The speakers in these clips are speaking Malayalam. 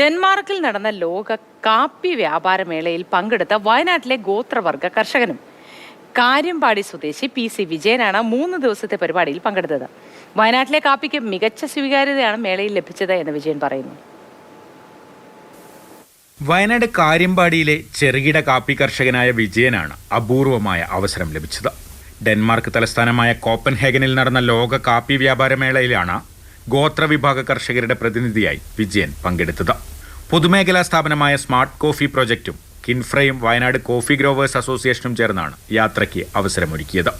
ഡെൻമാർക്കിൽ നടന്ന ലോക കാപ്പി വ്യാപാര മേളയിൽ പങ്കെടുത്ത വയനാട്ടിലെ ഗോത്രവർഗ കർഷകനും കാര്യമ്പാടി സ്വദേശി പി സി വിജയനാണ് മൂന്ന് ദിവസത്തെ പരിപാടിയിൽ പങ്കെടുത്തത്. വയനാട്ടിലെ കാപ്പിക്ക് മികച്ച സ്വീകാര്യതയാണ് മേളയിൽ ലഭിച്ചത് എന്ന് വിജയൻ പറയുന്നു. വയനാട് കാര്യമ്പാടിയിലെ ചെറുകിട കാപ്പി കർഷകനായ വിജയനാണ് അപൂർവമായ അവസരം ലഭിച്ചത്. ഡെൻമാർക്ക് തലസ്ഥാനമായ കോപ്പൻഹേഗനിൽ നടന്ന ലോക കാപ്പി വ്യാപാര മേളയിലാണ് ഗോത്രവിഭാഗ കർഷകരുടെ പ്രതിനിധിയായി വിജയൻ പങ്കെടുത്തത്. പൊതുമേഖലാ സ്ഥാപനമായ സ്മാർട്ട് കോഫി പ്രോജക്റ്റും കിൻഫ്രയും വയനാട് കോഫി ഗ്രോവേഴ്സ് അസോസിയേഷനും ചേർന്നാണ് യാത്രയ്ക്ക് അവസരമൊരുക്കിയത്.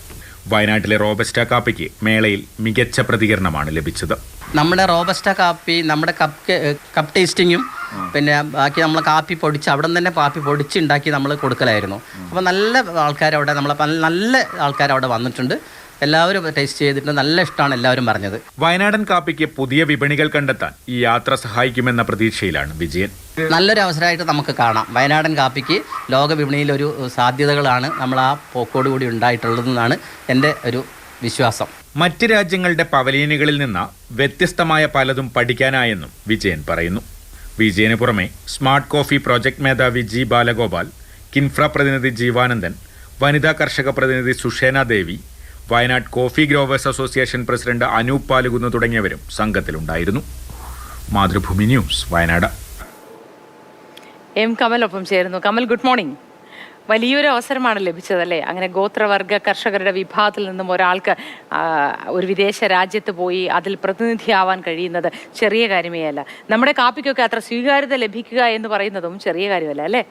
വയനാട്ടിലെ റോബസ്റ്റ കാപ്പിക്ക് മേളയിൽ മികച്ച പ്രതികരണമാണ് ലഭിച്ചത്. നമ്മുടെ റോബസ്റ്റ കാപ്പി നമ്മുടെ കപ്പ് കപ്പ് ടേസ്റ്റിങ്ങും പിന്നെ ബാക്കി നമ്മൾ കാപ്പി പൊടിച്ച് അവിടെ തന്നെ കാപ്പി പൊടിച്ച് ഉണ്ടാക്കി നമ്മൾ കൊടുക്കലായിരുന്നു. അപ്പോൾ നല്ല ആൾക്കാർ അവിടെ നമ്മളെ നല്ല ആൾക്കാർ അവിടെ വന്നിട്ടുണ്ട്. എല്ലാവരും ടേസ്റ്റ് ചെയ്തിട്ട് നല്ല ഇഷ്ടമാണ് എല്ലാവരും പറഞ്ഞത്. വയനാടൻ കാപ്പിക്ക് പുതിയ വിപണികൾ കണ്ടെത്താൻ ഈ യാത്ര സഹായിക്കുമെന്ന പ്രതീക്ഷയിലാണ് വിജയൻ. നല്ലൊരു അവസരമായിട്ട് നമുക്ക് കാണാം. വയനാടൻ കാപ്പിക്ക് ലോക വിപണിയിൽ ഒരു സാധ്യതകളാണ് നമ്മൾ ആ പോക്കോട് കൂടി ഉണ്ടായിട്ടുള്ളതെന്നാണ് എന്റെ ഒരു വിശ്വാസം. മറ്റ് രാജ്യങ്ങളുടെ പവലിയനുകളിൽ നിന്ന് വ്യത്യസ്തമായ പലതും പഠിക്കാനായെന്നും വിജയൻ പറയുന്നു. വിജയന് പുറമെ സ്മാർട്ട് കോഫി പ്രോജക്ട് മേധാവി ജി ബാലഗോപാൽ കിൻഫ്ര പ്രതിനിധി ജീവാനന്ദൻ വനിതാ കർഷക പ്രതിനിധി Sushena Devi Wayanad coffee growers association president Anoop Palukunnu തുടങ്ങിയവരും സംഘത്തിലുണ്ടായിരുന്നു. മാതൃഭൂമി ന്യൂസ് വയനാട്. എം കമലൊപ്പം ചേരുന്നു. Kamal good morning. വലിയൊരു അവസരമാണ് ലഭിച്ചത് അല്ലേ? അങ്ങനെ ഗോത്രവർഗ കർഷകരുടെ വിഭാഗത്തിൽ നിന്നും ഒരാൾക്ക് ഒരു വിദേശ രാജ്യത്ത് പോയി അതിൽ പ്രതിനിധിയാവാൻ കഴിയുന്നത് ചെറിയ കാര്യമേ അല്ല. നമ്മുടെ കാപ്പിക്കൊക്കെ അത്ര സ്വീകാര്യത ലഭിക്കുക എന്ന് പറയുന്നതും ചെറിയ കാര്യമല്ല അല്ലേ?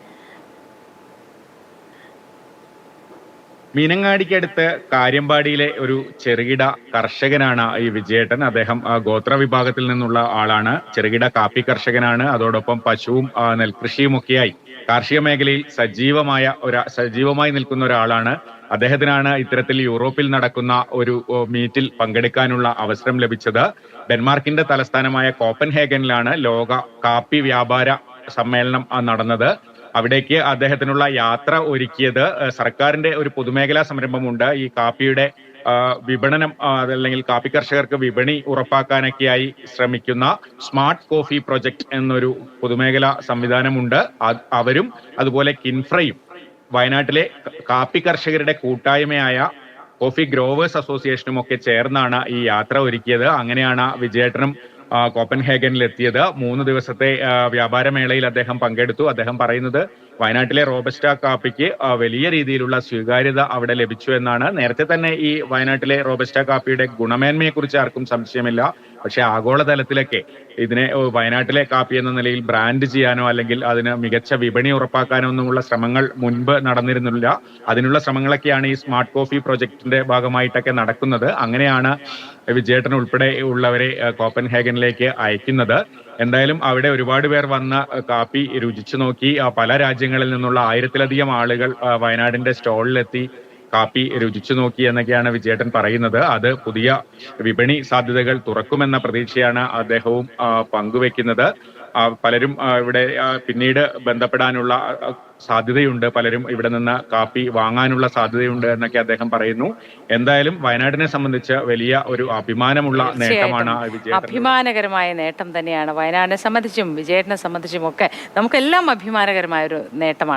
മീനങ്ങാടിക്കടുത്ത് കാര്യമ്പാടിയിലെ ഒരു ചെറുകിട കർഷകനാണ് ഈ വിജയേട്ടൻ. അദ്ദേഹം ഗോത്ര വിഭാഗത്തിൽ നിന്നുള്ള ആളാണ്. ചെറുകിട കാപ്പി കർഷകനാണ്. അതോടൊപ്പം പശുവും നെൽകൃഷിയുമൊക്കെയായി. കാർഷിക മേഖലയിൽ സജീവമായ ഒരു സജീവമായി നിൽക്കുന്ന ഒരാളാണ്. അദ്ദേഹത്തിനാണ് ഇത്തരത്തിൽ യൂറോപ്പിൽ നടക്കുന്ന ഒരു മീറ്റിൽ പങ്കെടുക്കാനുള്ള അവസരം ലഭിച്ചത്. ഡെൻമാർക്കിന്റെ തലസ്ഥാനമായ കോപ്പൻഹേഗനിലാണ് ലോക കാപ്പി വ്യാപാര സമ്മേളനം നടന്നത്. അവിടേക്ക് അദ്ദേഹത്തിനുള്ള യാത്ര ഒരുക്കിയത് സർക്കാരിന്റെ ഒരു പൊതുമേഖലാ സംരംഭമുണ്ട്. ഈ കാപ്പിയുടെ വിപണനം അതല്ലെങ്കിൽ കാപ്പി കർഷകർക്ക് വിപണി ഉറപ്പാക്കാനൊക്കെയായി ശ്രമിക്കുന്ന സ്മാർട്ട് കോഫി പ്രൊജക്ട് എന്നൊരു പൊതുമേഖലാ സംവിധാനമുണ്ട്. അവരും അതുപോലെ കിൻഫ്രയും വയനാട്ടിലെ കാപ്പി കർഷകരുടെ കൂട്ടായ്മയായ കോഫി ഗ്രോവേഴ്സ് അസോസിയേഷനും ഒക്കെ ചേർന്നാണ് ഈ യാത്ര ഒരുക്കിയത്. അങ്ങനെയാണ് വിജയേട്ടനും കോപ്പൻഹേഗനിൽ എത്തിയത് മൂന്ന് ദിവസത്തെ വ്യാപാരമേളയിൽ അദ്ദേഹം പങ്കെടുത്തു. അദ്ദേഹം പറയുന്നത് വയനാട്ടിലെ റോബസ്റ്റ കാപ്പിക്ക് വലിയ രീതിയിലുള്ള സ്വീകാര്യത അവിടെ ലഭിച്ചു എന്നാണ്. നേരത്തെ തന്നെ ഈ വയനാട്ടിലെ റോബസ്റ്റ കാപ്പിയുടെ ഗുണമേന്മയെക്കുറിച്ച് ആർക്കും സംശയമില്ല. പക്ഷേ ആഗോളതലത്തിലൊക്കെ ഇതിനെ വയനാട്ടിലെ കാപ്പി എന്ന നിലയിൽ ബ്രാൻഡ് ചെയ്യാനോ അല്ലെങ്കിൽ അതിന് മികച്ച വിപണി ഉറപ്പാക്കാനോ ഒന്നുമുള്ള ശ്രമങ്ങൾ മുൻപ് നടന്നിരുന്നില്ല. അതിനുള്ള ശ്രമങ്ങളൊക്കെയാണ് ഈ സ്മാർട്ട് കോഫി പ്രൊജക്ടിന്റെ ഭാഗമായിട്ടൊക്കെ നടക്കുന്നത്. അങ്ങനെയാണ് വിജയേട്ടൻ ഉൾപ്പെടെ ഉള്ളവരെ കോപ്പൻ കോപ്പൻഹേഗനിലേക്ക് അയക്കുന്നത്. എന്തായാലും അവിടെ ഒരുപാട് പേർ വന്ന കാപ്പി രുചിച്ചു നോക്കി. പല രാജ്യങ്ങളിൽ നിന്നുള്ള ആയിരത്തിലധികം ആളുകൾ വയനാടിന്റെ സ്റ്റോളിലെത്തി കാപ്പി രുചിച്ചു നോക്കി എന്നൊക്കെയാണ് വിജയേട്ടൻ പറയുന്നത്. അത് പുതിയ വിപണി സാധ്യതകൾ തുറക്കുമെന്ന പ്രതീക്ഷയാണ് അദ്ദേഹവും പങ്കുവെക്കുന്നത്. പലരും ഇവിടെ പിന്നീട് ബന്ധപ്പെടാനുള്ള സാധ്യതയുണ്ട്. പലരും ഇവിടെ നിന്ന് കാപ്പി വാങ്ങാനുള്ള സാധ്യതയുണ്ട് എന്നൊക്കെ അദ്ദേഹം പറയുന്നു. എന്തായാലും വയനാടിനെ സംബന്ധിച്ച് വലിയ ഒരു അഭിമാനമുള്ള നേട്ടമാണ് അഭിമാനകരമായ നേട്ടം തന്നെയാണ് വയനാടിനെ സംബന്ധിച്ചും വിജയേട്ടനെ സംബന്ധിച്ചും ഒക്കെ നമുക്കെല്ലാം അഭിമാനകരമായ ഒരു നേട്ടമാണ്.